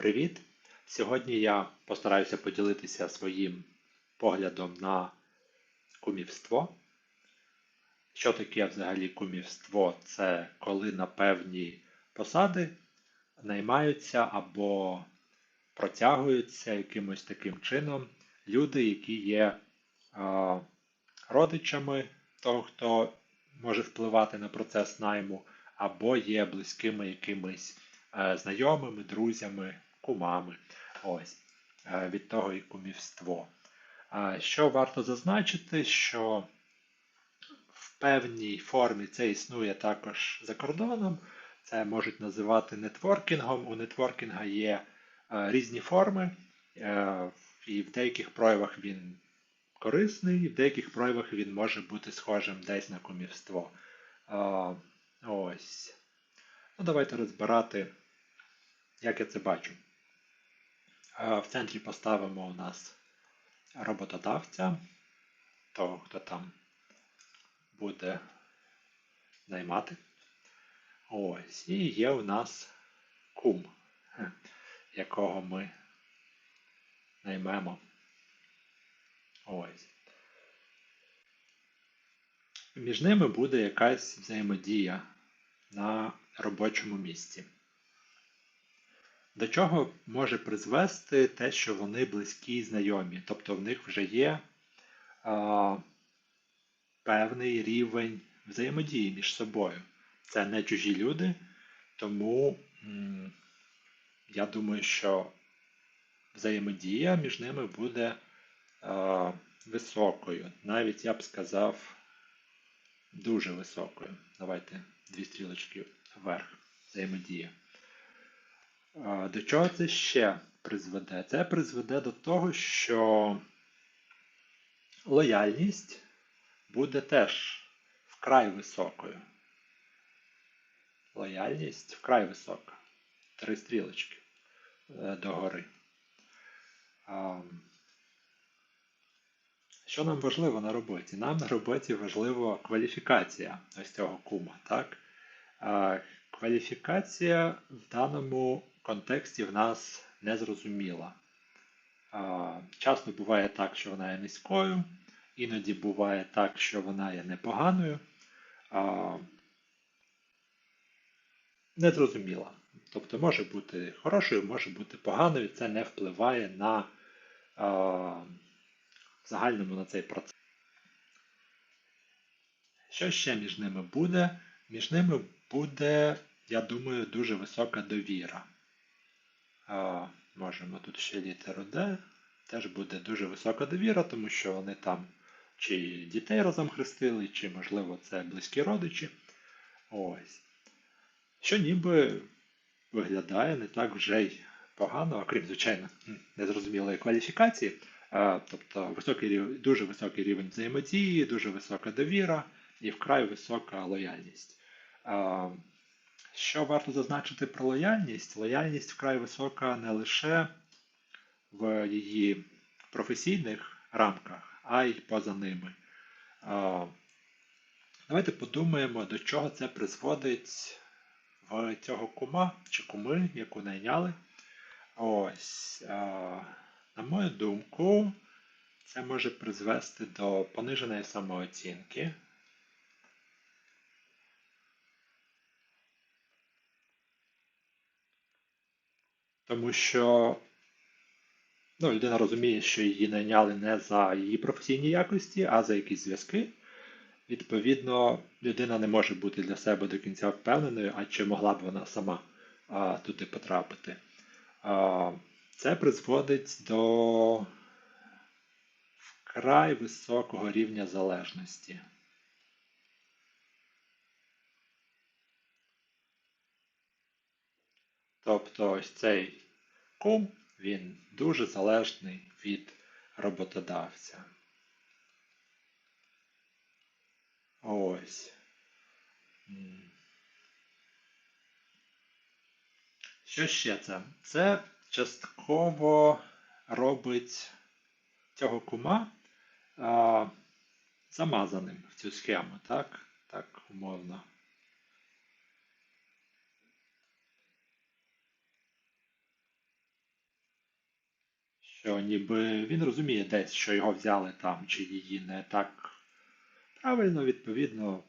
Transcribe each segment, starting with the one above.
Привіт! Сьогодні я постараюся поділитися своїм поглядом на кумівство. Що таке взагалі кумівство? Це коли на певні посади наймаються або протягуються якимось таким чином люди, які є а, родичами того, хто може впливати на процес найму, або є близькими якимись а, знайомими, друзями кумами. Ось, е, Від того і кумівство. Що варто зазначити, що в певній формі це існує також за кордоном. Це можуть називати нетворкінгом. У нетворкінга є е, різні форми, е, і в деяких проявах він корисний, і в деяких проявах він може бути схожим десь на кумівство. Ось. Ну, Давайте розбирати, як я це бачу. В центрі поставимо у нас роботодавця, того, хто там буде наймати. Ось, і є у нас кум, якого ми наймемо. Ось. Між ними буде якась взаємодія на робочому місці. До чого може призвести те, що вони близькі і знайомі, тобто в них вже є а, певний рівень взаємодії між собою. Це не чужі люди, тому м я думаю, що взаємодія між ними буде а, високою. Навіть я б сказав, дуже високою. Давайте дві стрілочки вверх. Взаємодія. До чого це ще призведе? Це призведе до того, що лояльність буде теж вкрай високою. Лояльність вкрай висока. Три стрілочки е, догори. Що нам важливо на роботі? Нам на роботі важлива кваліфікація ось цього кума. так? Кваліфікація в даному контексті в нас незрозуміла. Часто буває так, що вона є низькою, іноді буває так, що вона є непоганою. Незрозуміла. Тобто може бути хорошою, може бути поганою, це не впливає на в загальному на цей процес. Що ще між ними буде? Між ними буде, я думаю, дуже висока довіра. Можемо тут ще літеру D. Теж буде дуже висока довіра, тому що вони там чи дітей разом хрестили, чи, можливо, це близькі родичі. Ось. Що ніби виглядає не так вже й погано, окрім, звичайно, незрозумілої кваліфікації. Тобто високий, дуже високий рівень взаємодії, дуже висока довіра і вкрай висока лояльність. Що варто зазначити про лояльність? Лояльність вкрай висока не лише в її професійних рамках, а й поза ними. Давайте подумаємо, до чого це призводить в цього кума чи куми, яку найняли. Ось, на мою думку, це може призвести до пониженої самооцінки. Тому що ну, людина розуміє, що її найняли не за її професійні якості, а за якісь зв'язки. Відповідно, людина не може бути для себе до кінця впевненою, а чи могла б вона сама а, туди потрапити. А, Це призводить до вкрай високого рівня залежності. Тобто ось цей кум, він дуже залежний від роботодавця. Ось. Що ще це? Це частково робить цього кума а, замазаним в цю схему, так? Так, умовно. Що ніби він розуміє десь, що його взяли там, чи її не так правильно, відповідно,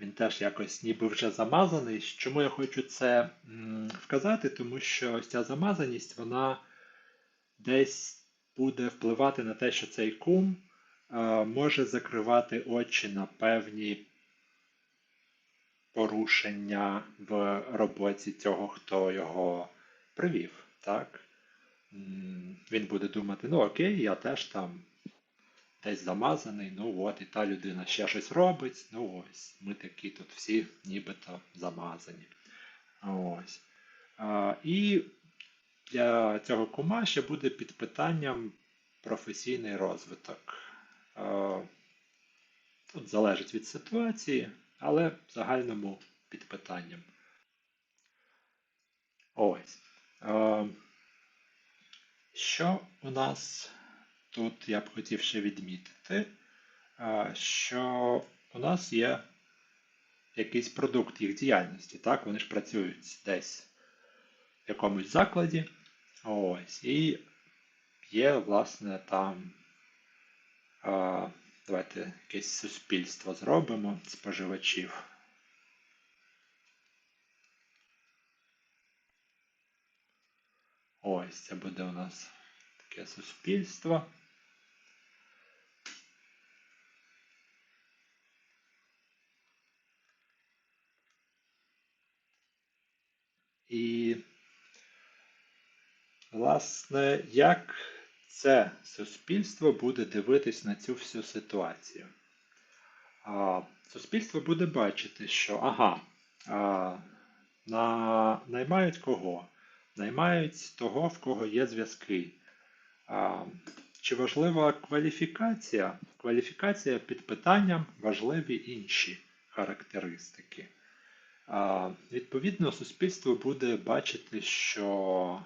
він теж якось ніби вже замазаний. Чому я хочу це вказати? Тому що ось ця замазаність, вона десь буде впливати на те, що цей кум може закривати очі на певні порушення в роботі цього, хто його привів. так? Він буде думати, ну окей, я теж там десь замазаний, ну от, і та людина ще щось робить, ну ось, ми такі тут всі нібито замазані. Ось. А, І для цього кума ще буде під питанням професійний розвиток. А, Тут залежить від ситуації, але в загальному під питанням. Ось. А, що у нас тут я б хотів ще відмітити, що у нас є якийсь продукт їх діяльності. Так? Вони ж працюють десь в якомусь закладі. Ось. І є, власне, там. Давайте якесь суспільство зробимо споживачів. Ось це буде у нас таке суспільство. І, власне, як це суспільство буде дивитись на цю всю ситуацію? А, Суспільство буде бачити, що ага, а, на, наймають кого? Наймають того, в кого є зв'язки. Чи важлива кваліфікація? Кваліфікація під питанням важливі інші характеристики. Відповідно, суспільство буде бачити, що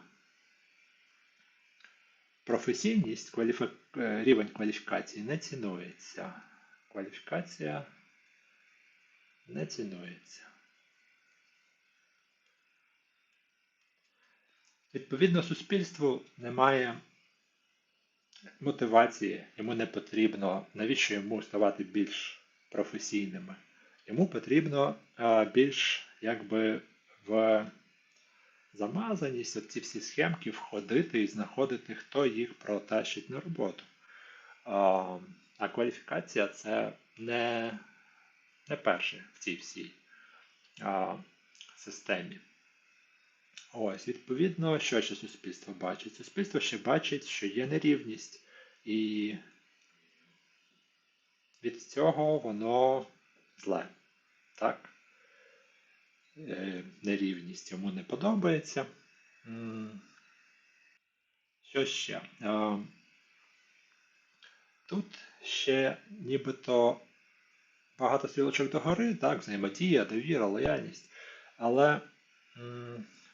професійність, кваліфі... Е, рівень кваліфікації не цінується. Кваліфікація не цінується. Відповідно, суспільству немає мотивації, йому не потрібно, навіщо йому ставати більш професійними. Йому потрібно більш якби в замазаність, оці всі схемки входити і знаходити, хто їх протащить на роботу. А кваліфікація це не не перше в цій всій а, системі. Ось, відповідно, що ще суспільство бачить? Суспільство ще бачить, що є нерівність, і від цього воно зле. Так? Е, нерівність йому не подобається. Що ще? Е, тут ще нібито багато стрілочок догори, так, взаємодія, довіра, лояльність. Але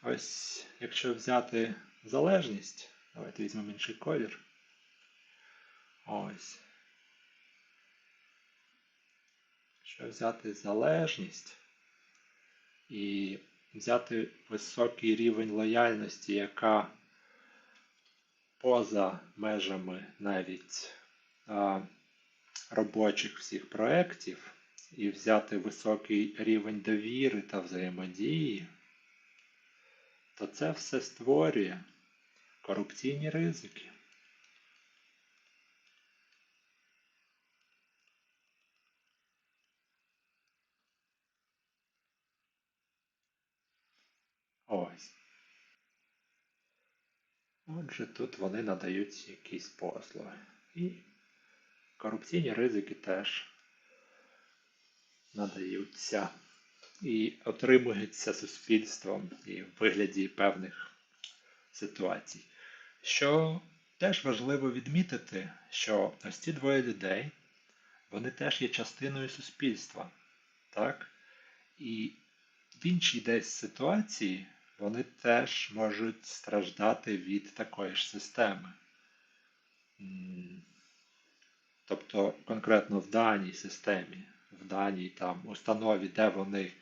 ось якщо взяти залежність, давайте візьмемо інший колір. Ось. Якщо взяти залежність і взяти високий рівень лояльності, яка поза межами навіть а, робочих всіх проєктів, і взяти високий рівень довіри та взаємодії, то це все створює корупційні ризики. Ось. Отже, тут вони надають якісь послуги. І корупційні ризики теж надаються і отримуються суспільством і в вигляді певних ситуацій. Що теж важливо відмітити, що ось ці двоє людей, вони теж є частиною суспільства. Так? І в іншій десь ситуації вони теж можуть страждати від такої ж системи. Тобто конкретно в даній системі, в даній там установі, де вони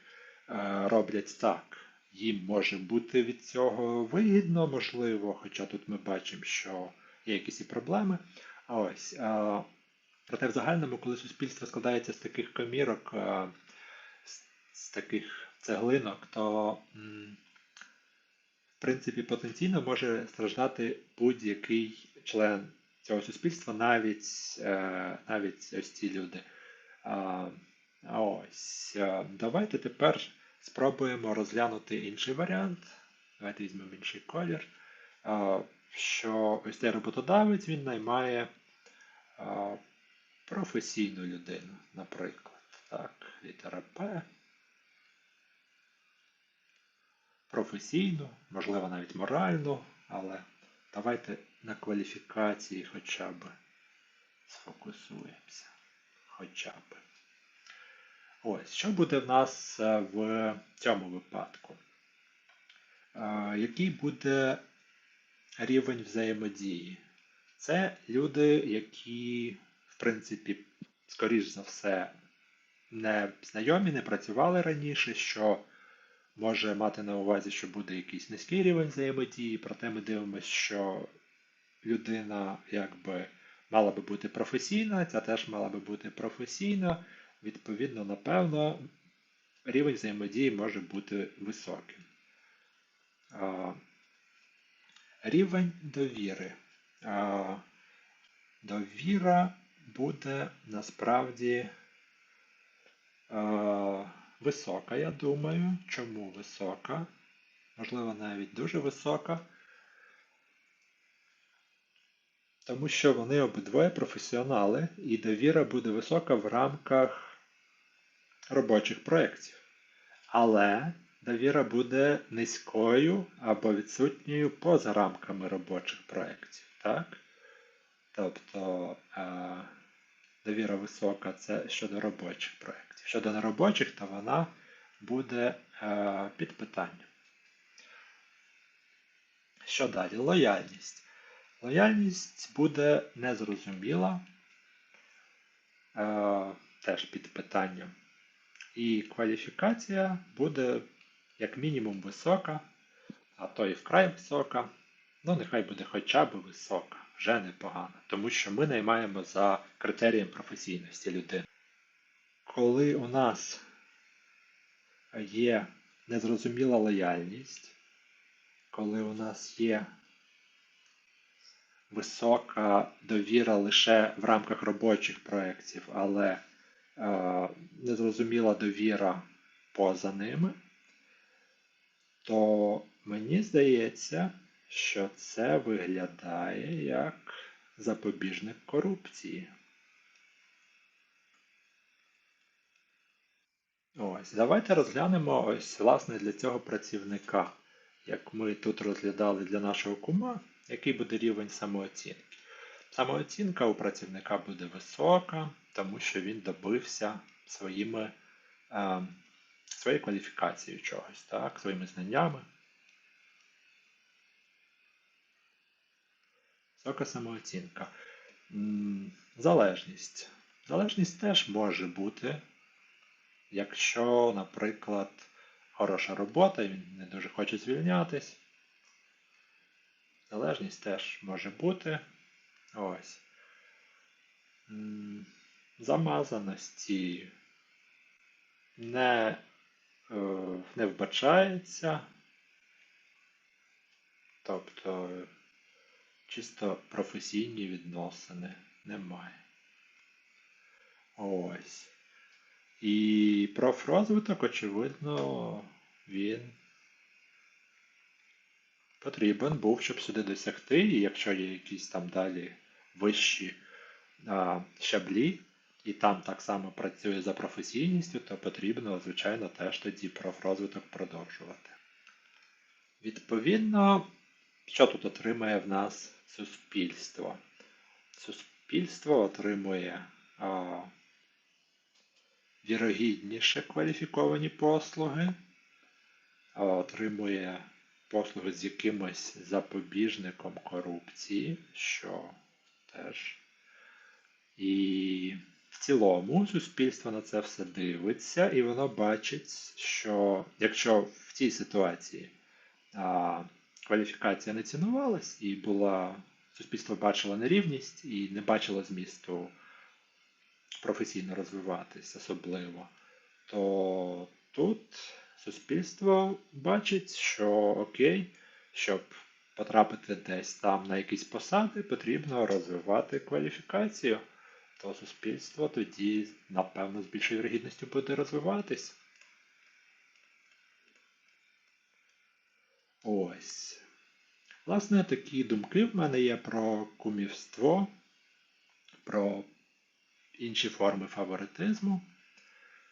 роблять так, їм може бути від цього вигідно, можливо, хоча тут ми бачимо, що є якісь і проблеми. Ось, а, проте в загальному, коли суспільство складається з таких комірок, а, з, таких цеглинок, то в принципі потенційно може страждати будь-який член цього суспільства, навіть, е, навіть ось ці люди. Ось, е, давайте тепер спробуємо розглянути інший варіант. Давайте візьмемо інший колір. Що ось цей роботодавець він наймає професійну людину, наприклад. Так, літера П. Професійну, можливо, навіть моральну, але давайте на кваліфікації хоча б сфокусуємося. Хоча б. Ось, що буде в нас е, в цьому випадку? Е, Який буде рівень взаємодії? Це люди, які, в принципі, скоріш за все, не знайомі, не працювали раніше, що може мати на увазі, що буде якийсь низький рівень взаємодії, проте ми дивимося, що людина якби мала би бути професійна, ця теж мала би бути професійна. Відповідно, напевно, рівень взаємодії може бути високим. Рівень довіри. Довіра буде насправді висока, я думаю. Чому висока? Можливо, навіть дуже висока. Тому що вони обидвоє професіонали, і довіра буде висока в рамках робочих проєктів. Але довіра буде низькою або відсутньою поза рамками робочих проєктів. Так? Тобто е, довіра висока це щодо робочих проєктів. Щодо неробочих, то вона буде е, під питанням. Що далі? Лояльність. Лояльність буде незрозуміла, е, теж під питанням. І кваліфікація буде як мінімум висока, а то і вкрай висока. Ну, нехай буде хоча б висока, вже непогано. Тому що ми наймаємо за критерієм професійності людини. Коли у нас є незрозуміла лояльність, коли у нас є висока довіра лише в рамках робочих проєктів, але незрозуміла довіра поза ними, то мені здається, що це виглядає як запобіжник корупції. Ось, давайте розглянемо ось, власне, для цього працівника, як ми тут розглядали для нашого кума, який буде рівень самооцінки. Самооцінка у працівника буде висока, тому що він добився своїми, е, своєю кваліфікацією чогось, так, своїми знаннями. Висока самооцінка. Залежність. Залежність теж може бути, якщо, наприклад, хороша робота, і він не дуже хоче звільнятись. Залежність теж може бути. Ось. Замазаності не, е, не вбачається. Тобто чисто професійні відносини немає. Ось. І профрозвиток, очевидно, він потрібен був, щоб сюди досягти, і якщо є якісь там далі вищі а, щаблі, і там так само працює за професійністю, то потрібно, звичайно, теж тоді профрозвиток продовжувати. Відповідно, що тут отримає в нас суспільство? Суспільство отримує а, вірогідніше кваліфіковані послуги, а, отримує послуги з якимось запобіжником корупції, що теж. І в цілому суспільство на це все дивиться, і воно бачить, що якщо в цій ситуації а, кваліфікація не цінувалась і була, суспільство бачило нерівність і не бачило змісту професійно розвиватись особливо, то тут суспільство бачить, що окей, щоб потрапити десь там на якісь посади, потрібно розвивати кваліфікацію. То суспільство тоді, напевно, з більшою вірогідністю буде розвиватись. Ось. Власне, такі думки в мене є про кумівство, про інші форми фаворитизму.